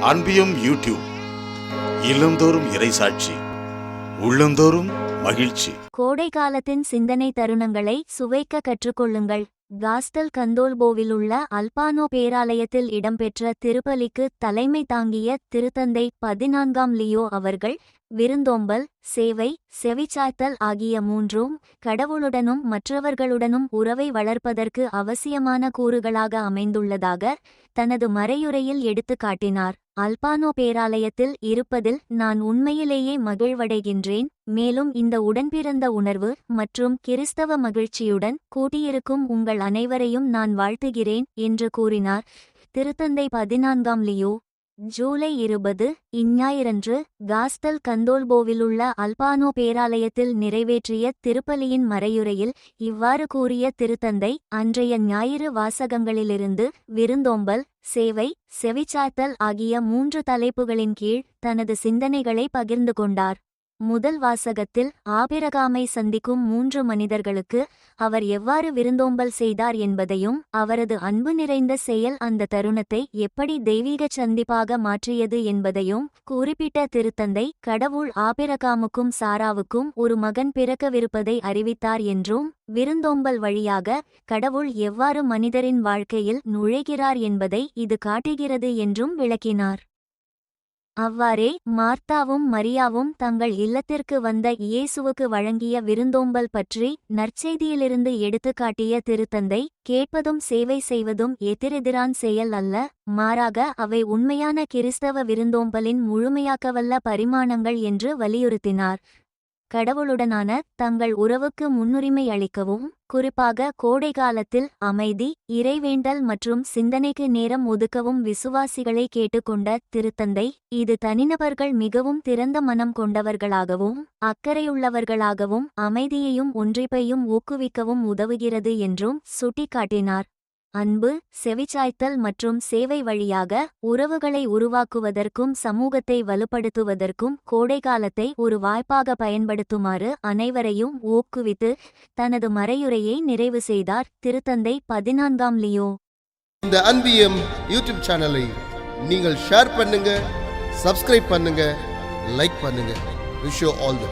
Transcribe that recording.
அன்பியும் YouTube இல்லந்தோறும் இறைசாட்சி உள்ளந்தோறும் மகிழ்ச்சி. கோடை காலத்தின் சிந்தனை தருணங்களை சுவைக்க கற்றுக்கொள்ளுங்கள். காஸ்டல் கந்தோல்போவில் உள்ள அல்பானோ பேராலயத்தில் இடம்பெற்ற திருப்பலிக்கு தலைமை தாங்கிய திருத்தந்தை பதினான்காம் லியோ அவர்கள் விருந்தோம்பல் சேவை செவிச்சாய்த்தல் ஆகிய மூன்றும் கடவுளுடனும் மற்றவர்களுடனும் உறவை வளர்ப்பதற்கு அவசியமான கூறுகளாக அமைந்துள்ளதாக தனது மறையுரையில் எடுத்துக் காட்டினார் அல்பானோ பேராலயத்தில் இருப்பதில் நான் உண்மையிலேயே மகிழ்வடைகின்றேன் மேலும் இந்த உடன்பிறந்த உணர்வு மற்றும் கிறிஸ்தவ மகிழ்ச்சியுடன் கூட்டியிருக்கும் உங்கள் அனைவரையும் நான் வாழ்த்துகிறேன் என்று கூறினார். திருத்தந்தை பதினான்காம் லியோ ஜூலை இருபது இஞ்ஞாயிறன்று காஸ்டல் கந்தோல்போவிலுள்ள அல்பானோ பேராலயத்தில் நிறைவேற்றிய திருப்பலியின் மறையுரையில் இவ்வாறு கூறிய திருத்தந்தை அன்றைய ஞாயிறு வாசகங்களிலிருந்து விருந்தோம்பல் சேவை செவிச்சாத்தல் ஆகிய மூன்று தலைப்புகளின் கீழ் தனது சிந்தனைகளை பகிர்ந்து கொண்டார். முதல் வாசகத்தில் ஆபிரகாமை சந்திக்கும் மூன்று மனிதர்களுக்கு அவர் எவ்வாறு விருந்தோம்பல் செய்தார் என்பதையும் அவரது அன்பு நிறைந்த செயல் அந்த தருணத்தை எப்படி தெய்வீக சந்திப்பாக மாற்றியது என்பதையும் குறிப்பிட்ட திருத்தந்தை கடவுள் ஆபிரகாமுக்கும் சாராவுக்கும் ஒரு மகன் பிறக்கவிருப்பதை அறிவித்தார் என்றும் விருந்தோம்பல் வழியாக கடவுள் எவ்வாறு மனிதரின் வாழ்க்கையில் நுழைகிறார் என்பதை இது காட்டுகிறது என்றும் விளக்கினார். அவ்வாறே மார்த்தாவும் மரியாவும் தங்கள் இல்லத்திற்கு வந்த இயேசுவுக்கு வழங்கிய விருந்தோம்பல் பற்றி நற்செய்தியிலிருந்து எடுத்துக்காட்டிய திருத்தந்தை கேட்பதும் சேவை செய்வதும் எதிரெதிரான் செயல் அல்ல மாறாக அவை உண்மையான கிறிஸ்தவ விருந்தோம்பலின் முழுமையாக்கவல்ல பரிமாணங்கள் என்று வலியுறுத்தினார். கடவுளுடனான தங்கள் உறவுக்கு முன்னுரிமை அளிக்கவும் குறிப்பாக கோடை காலத்தில் அமைதி இறைவேண்டல் மற்றும் சிந்தனைக்கு நேரம் ஒதுக்கவும் விசுவாசிகளை கேட்டுக்கொண்ட திருத்தந்தை இது தனிநபர்கள் மிகவும் திறந்த மனம் கொண்டவர்களாகவும் அக்கறையுள்ளவர்களாகவும் அமைதியையும் ஒன்றிப்பையும் ஊக்குவிக்கவும் உதவுகிறது என்றும் சுட்டிக்காட்டினார். அன்பு செவிச்சாய்த்தல் மற்றும் சேவை வழியாக உறவுகளை உருவாக்குவதற்கும் சமூகத்தை வலுப்படுத்துவதற்கும் கோடைகாலத்தை ஒரு வாய்ப்பாக பயன்படுத்துமாறு அனைவரையும் ஊக்குவித்து தனது மறையுரையை நிறைவு செய்தார். திருத்தந்தை பதினான்காம் லியோ. இந்த அன்பியம் யூடியூப் சேனலை நீங்கள் ஷேர் பண்ணுங்க சப்ஸ்கிரைப் பண்ணுங்க லைக் பண்ணுங்க. Wish all the